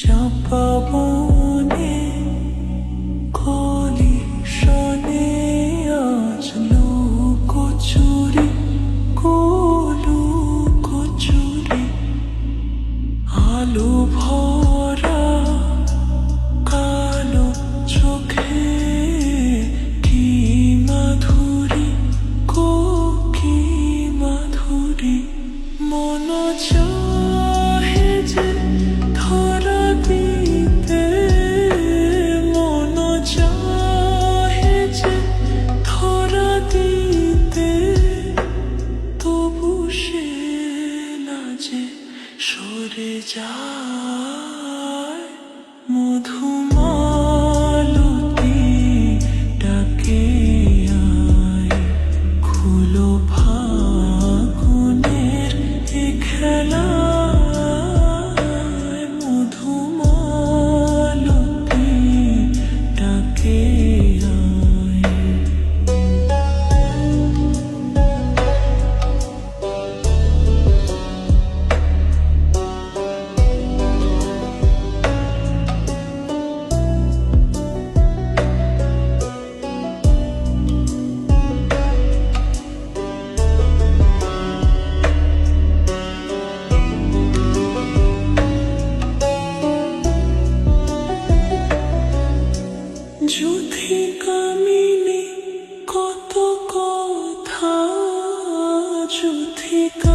চাপা বনে কলি শনে কলু কচুরি আলু যে সরে যা। México.